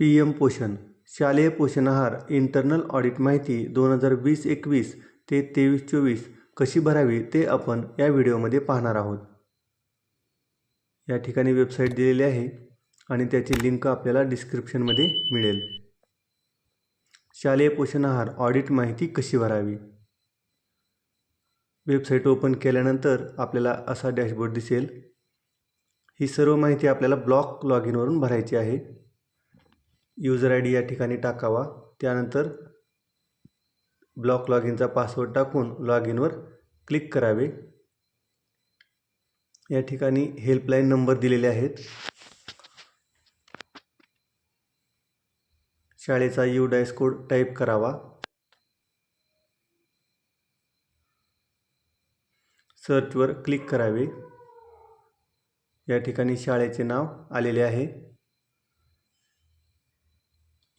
P M पोषण शालेय पोषण आहार इंटरनल ऑडिट माहिती दोन हजार वीस एकवीस ते तेवीस चोवीस कशी भरावी ते आपण या व्हिडिओमध्ये पाहणार आहोत. या ठिकाणी वेबसाईट दिलेली आहे आणि त्याची लिंक आपल्याला डिस्क्रिप्शनमध्ये मिळेल. शालेय पोषण आहार ऑडिट माहिती कशी भरावी? वेबसाईट ओपन केल्यानंतर आपल्याला असा डॅशबोर्ड दिसेल. ही सर्व माहिती आपल्याला ब्लॉक लॉग इनवरून भरायची आहे. यूजर आय डी या ठिकाणी टाकावा. त्यानंतर ब्लॉक लॉग इनचा पासवर्ड टाकून लॉग इनवर क्लिक करावे. या ठिकाणी हेल्पलाईन नंबर दिलेले आहेत. शाळेचा यू डायस कोड टाईप करावा सर्चवर क्लिक करावे. या ठिकाणी शाळेचे नाव आलेले आहे.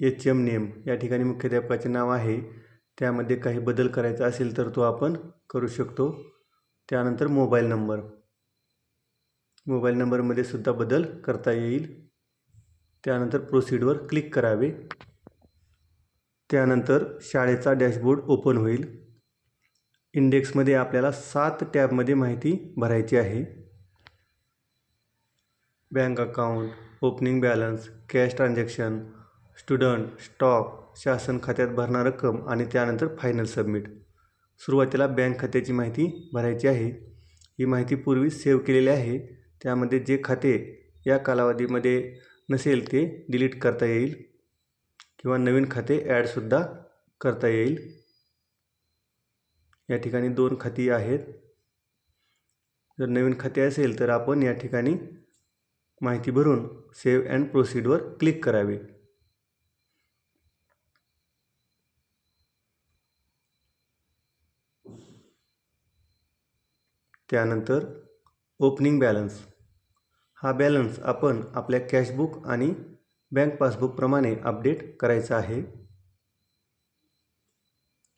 एच एम नेम या ठिकाणी मुख्याध्यापकाचे नाव आहे. त्यामध्ये काही बदल करायचा असेल तर तो आपण करू शकतो. त्यानंतर मोबाईल नंबर. मोबाईल नंबरमध्ये सुद्धा बदल करता येईल. त्यानंतर प्रोसीडवर क्लिक करावे. त्यानंतर शाळेचा डॅशबोर्ड ओपन होईल. इंडेक्समध्ये आपल्याला सात टॅबमध्ये माहिती भरायची आहे. Bank account opening balance cash transaction student stock शासन खात्यात भरणार रक्कम आणि त्यानंतर फायनल सबमिट. सुरुवातीला बँक खात्याची माहिती भरायची आहे. ही माहिती पूर्वी सेव्ह केलेली आहे. त्यामध्ये जे खाते या कालावधीमध्ये नसेल ते डिलीट करता येईल किंवा नवीन खाते ॲडसुद्धा करता येईल. या ठिकाणी दोन खाती आहेत. जर नवीन खाते असेल तर आपण या ठिकाणी माहिती भरून सेव्ह अँड प्रोसीडवर क्लिक करावे. त्यानंतर ओपनिंग बॅलन्स हा बॅलन्स आपण आपल्या कॅशबुक आणि बँक पासबुकप्रमाणे अपडेट करायचा आहे.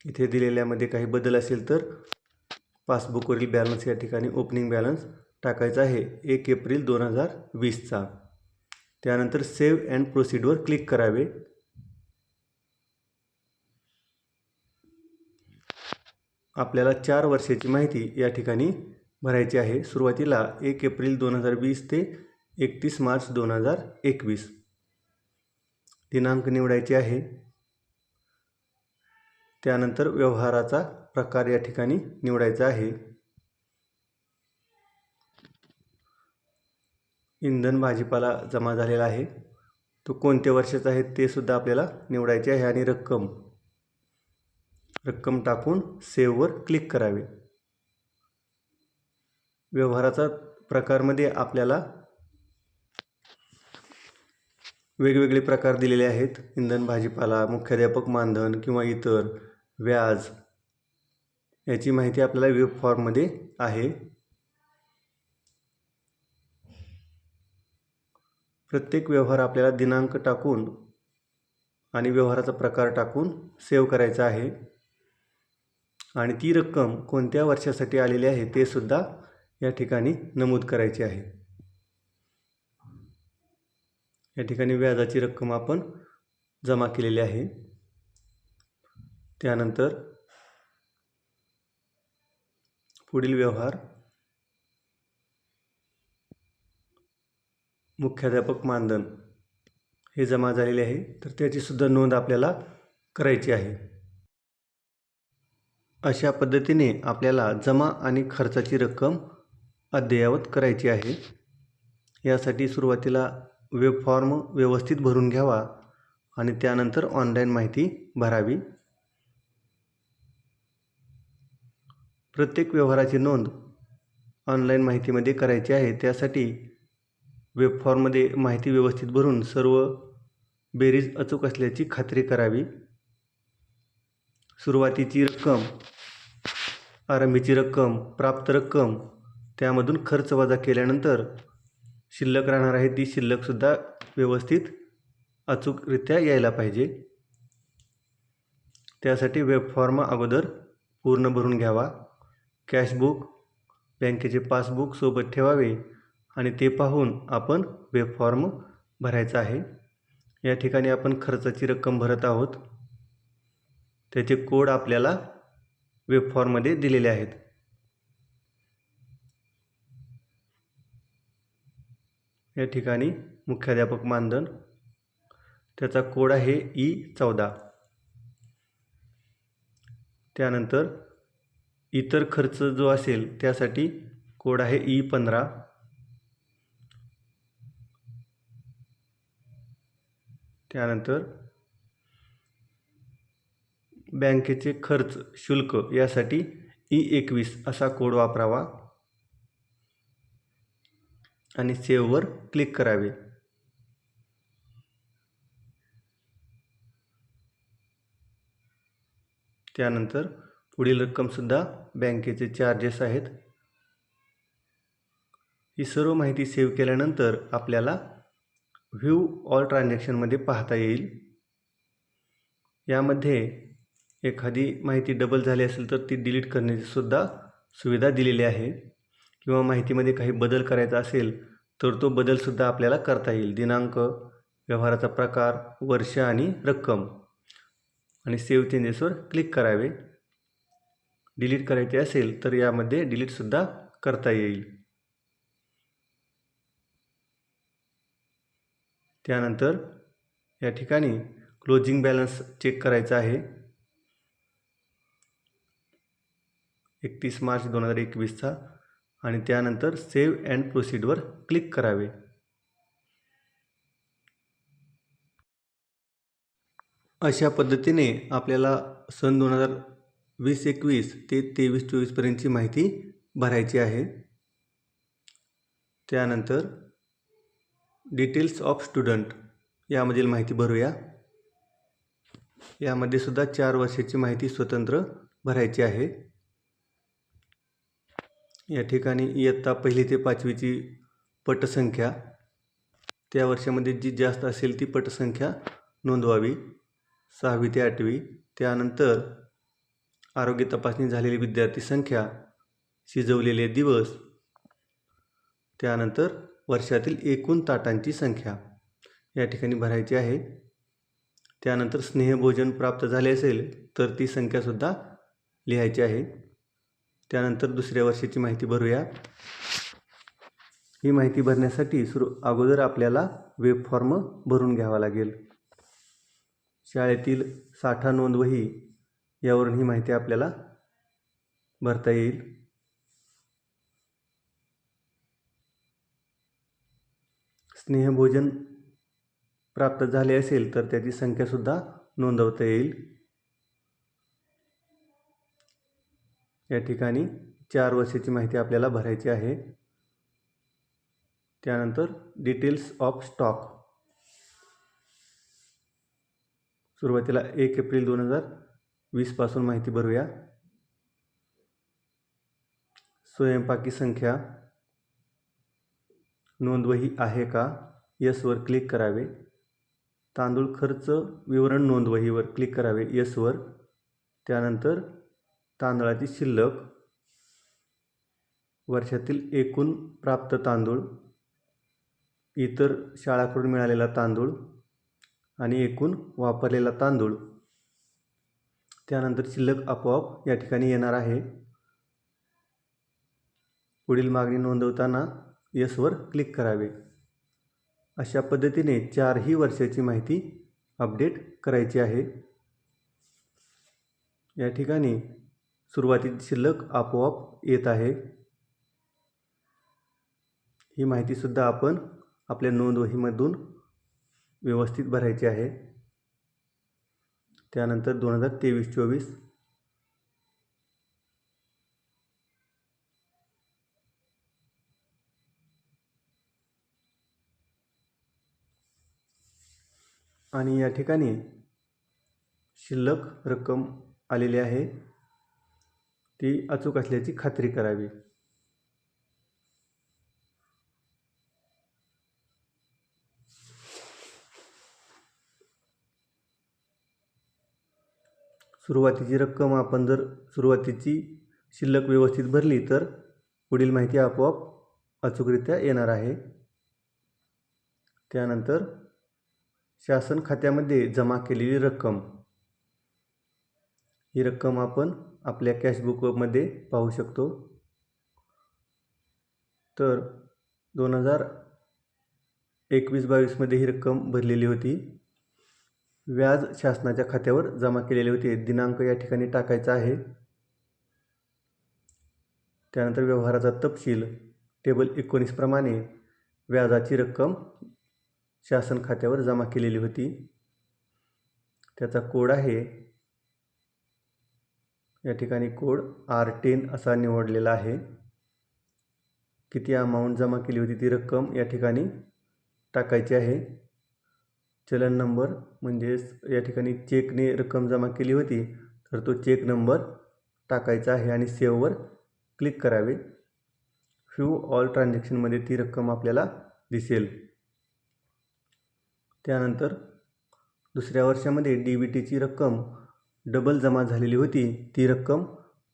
इथे दिलेल्यामध्ये काही बदल असेल तर पासबुकवरील बॅलन्स या ठिकाणी ओपनिंग बॅलन्स टाकायचा आहे. एक एप्रिल दोन हजार वीसचा त्यानंतर सेव्ह अँड प्रोसीडवर क्लिक करावे. आपल्याला चार वर्षाची माहिती या ठिकाणी भरायची आहे. सुरुवातीला एक एप्रिल दोन हजार वीस ते एकतीस मार्च दोन हजार एकवीस. दिनांक निवडायचे आहे. त्यानंतर व्यवहाराचा प्रकार या ठिकाणी निवडायचा आहे. इंधन भाजीपाला जमा झालेला आहे. तो कोणत्या वर्षाचा आहे ते सुद्धा आपल्याला निवडायचे आहे आणि रक्कम. रक्कम टाकून सेववर क्लिक करावे. व्यवहाराचा प्रकारमध्ये आपल्याला वेगवेगळे प्रकार दिलेले आहेत. इंधन भाजीपाला मुख्याध्यापक मानधन किंवा इतर व्याज याची माहिती आपल्याला वेब फॉर्ममध्ये आहे. प्रत्येक व्यवहार आपल्याला दिनांक टाकून आणि व्यवहाराचा प्रकार टाकून सेव्ह करायचा आहे. आणि ती रक्कम कोणत्या वर्षासाठी आलेली आहे ते सुद्धा या ठिकाणी नमूद करायची आहे. या ठिकाणी व्याजाची रक्कम आपण जमा केलेली आहे. त्यानंतर पुढील व्यवहार मुख्याध्यापक मानधन हे जमा झालेले आहे. तर त्याची सुद्धा नोंद आपल्याला करायची आहे. अशा पद्धतीने आपल्याला जमा आणि खर्चाची रक्कम अद्ययावत करायची आहे. यासाठी सुरुवातीला वेब फॉर्म व्यवस्थित भरून घ्यावा आणि त्यानंतर ऑनलाईन माहिती भरावी. प्रत्येक व्यवहाराची नोंद ऑनलाईन माहितीमध्ये करायची आहे. त्यासाठी वेब फॉर्ममध्ये माहिती व्यवस्थित भरून सर्व बेरीज अचूक असल्याची खात्री करावी. सुरुवातीची रक्कम आरंभीची रक्कम प्राप्त रक्कम त्यामधून खर्च वजा केल्यानंतर शिल्लक राहणार आहे ती शिल्लकसुद्धा व्यवस्थित अचूकरित्या यायला पाहिजे. त्यासाठी वेब फॉर्म अगोदर पूर्ण भरून घ्यावा. कॅशबुक बँकेचे पासबुक सोबत ठेवावे आणि ते पाहून आपण वेब फॉर्म भरायचा आहे. या ठिकाणी आपण खर्चाची रक्कम भरत आहोत. त्याचे कोड आपल्याला वेब फॉर्ममध्ये दिलेले आहेत. या ठिकाणी मुख्याध्यापक मानधन त्याचा कोड आहे ई चौदा. त्यानंतर इतर खर्च जो असेल त्यासाठी कोड आहे ई पंधरा. त्यानंतर बँकेचे खर्च शुल्क यासाठी ई एकवीस असा कोड वापरावा. आणि सेव्हवर क्लिक करावे. त्यानंतर पुढील रक्कमसुद्धा बँकेचे चार्जेस आहेत. ही सर्व माहिती सेव्ह केल्यानंतर आपल्याला व्ह्यू ऑल ट्रान्झॅक्शनमध्ये पाहता येईल. यामध्ये एखादी माहिती डबल झाली असेल तर ती डिलीट करण्याची सुद्धा सुविधा दिलेली आहे. किंवा माहितीमध्ये काही बदल करायचा असेल तर तो बदलसुद्धा आपल्याला करता येईल. दिनांक व्यवहाराचा प्रकार वर्ष आणि रक्कम. आणि सेव्ह चेंजेसवर क्लिक करावे. डिलीट करायचे असेल तर यामध्ये डिलीटसुद्धा करता येईल. त्यानंतर या ठिकाणी क्लोजिंग बॅलन्स चेक करायचा आहे. एकतीस मार्च दोन हजार एकवीसचा आणि त्यानंतर सेव्ह अँड प्रोसीडवर क्लिक करावे. अशा पद्धतीने आपल्याला सन दोन हजार वीस एकवीस ते तेवीस चोवीसपर्यंतची माहिती भरायची आहे. त्यानंतर डिटेल्स ऑफ स्टुडंट यामधील माहिती भरूया. यामध्ये सुद्धा चार वर्षाची माहिती स्वतंत्र भरायची आहे. या ठिकाणी इयत्ता पहिली ते पाचवीची पटसंख्या. त्या वर्षामध्ये जी जास्त असेल ती पटसंख्या नोंदवावी. सहावी ते आठवी. त्यानंतर आरोग्य तपासणी झालेली विद्यार्थी संख्या शिजवलेले दिवस. त्यानंतर वर्षातील एकूण ताटांची संख्या या ठिकाणी भरायची आहे. त्यानंतर स्नेहभोजन प्राप्त झाले असेल तर ती संख्यासुद्धा लिहायची आहे. त्यानंतर दुसऱ्या वर्षाची माहिती भरूया. ही माहिती भरण्यासाठी सुरू अगोदर आपल्याला वेब फॉर्म भरून घ्यावा लागेल. शाळेतील साठा नोंदवही यावरून ही माहिती आपल्याला भरता येईल. स्नेहभोजन प्राप्त झाले असेल तर त्याची संख्यासुद्धा नोंदवता येईल. या ठिकाणी चार वर्षाची माहिती आपल्याला भरायची आहे. त्यानंतर डिटेल्स ऑफ स्टॉक सुरुवातीला एक एप्रिल दोन हजार वीसपासून माहिती भरूया. स्वयंपाकी संख्या. नोंदवही आहे का? यसवर क्लिक करावे. तांदूळ खर्च विवरण नोंदवहीवर क्लिक करावे. यसवर त्यानंतर तांदळाची शिल्लक वर्षातील एकूण प्राप्त तांदूळ इतर शाळाकडून मिळालेला तांदूळ आणि एकूण वापरलेला तांदूळ. त्यानंतर शिल्लक आपोआप या ठिकाणी येणार आहे. पुढील मागणी नोंदवताना यसवर क्लिक करावे. अशा पद्धतीने चारही वर्षाची माहिती अपडेट करायची आहे. या ठिकाणी सुरुवातीची शिल्लक आपोआप येत आहे. ही माहितीसुद्धा आपण आपल्या नोंदवहीमधून व्यवस्थित भरायची आहे. त्यानंतर दोन हजार तेवीस चोवीस. आणि या ठिकाणी शिल्लक रक्कम आलेली आहे. ती अचूक असल्याची खात्री करावी. सुरुवातीची रक्कम आपण जर सुरुवातीची शिल्लक व्यवस्थित भरली तर पुढील माहिती आपोआप अचूकरित्या येणार आहे. त्यानंतर शासन खात्यामध्ये जमा केलेली रक्कम. ही रक्कम आपण आपल्या कॅशबुकमध्ये पाहू शकतो. तर दोन हजार एकवीस बावीसमध्ये ही रक्कम भरलेली होती. व्याज शासनाच्या खात्यावर जमा केलेले होते. दिनांक या ठिकाणी टाकायचा आहे. त्यानंतर व्यवहाराचा तपशील टेबल एकोणीसप्रमाणे व्याजाची रक्कम शासन खात्यावर जमा केलेली होती. त्याचा कोड आहे या ठिकाणी कोड आर टेन असा निवडलेला आहे. किती अमाऊंट जमा केली होती ती रक्कम या ठिकाणी टाकायची आहे. चलन नंबर म्हणजेच या ठिकाणी चेकने रक्कम जमा केली होती तर तो चेक नंबर टाकायचा आहे आणि सेववर क्लिक करावे. फ्यू ऑल ट्रान्झॅक्शनमध्ये ती रक्कम आपल्याला दिसेल. त्यानंतर दुसऱ्या वर्षामध्ये डी बी टीची रक्कम डबल जमा झालेली होती ती रक्कम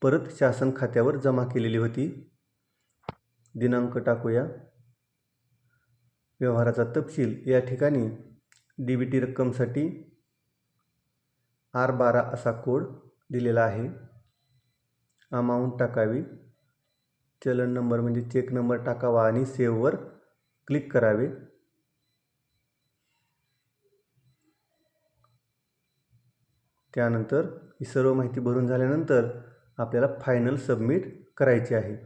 परत शासन खात्यावर जमा केलेली होती. दिनांक टाकूया. व्यवहाराचा तपशील. या ठिकाणी डी बी टी रक्कमसाठी आर बारा असा कोड दिलेला आहे. अमाऊंट टाकावी. चलन नंबर म्हणजे चेक नंबर टाकावा आणि सेव्हवर क्लिक करावे. त्यानंतर ही सर्व माहिती भरून झाल्यानंतर आपल्याला फायनल सबमिट करायची आहे.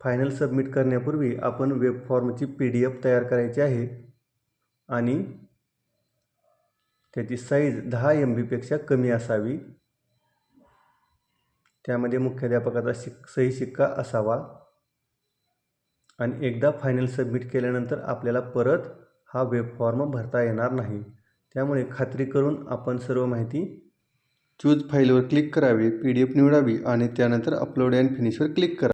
फायनल सबमिट करण्यापूर्वी आपण वेब फॉर्मची पी डी एफ तयार करायची आहे आणि त्याची साईज दहा एम बीपेक्षा कमी असावी. त्यामध्ये मुख्याध्यापकाचा शिक सही शिक्का असावा. आणि एकदा फायनल सबमिट केल्यानंतर आपल्याला परत हा वेब फॉर्म भरता येणार नाही. त्यामुळे खात्री करून आपण सर्व माहिती चूज फाईलवर क्लिक करावे पी डी एफ निवडावी आणि त्यानंतर अपलोड अँड फिनिशवर क्लिक करा.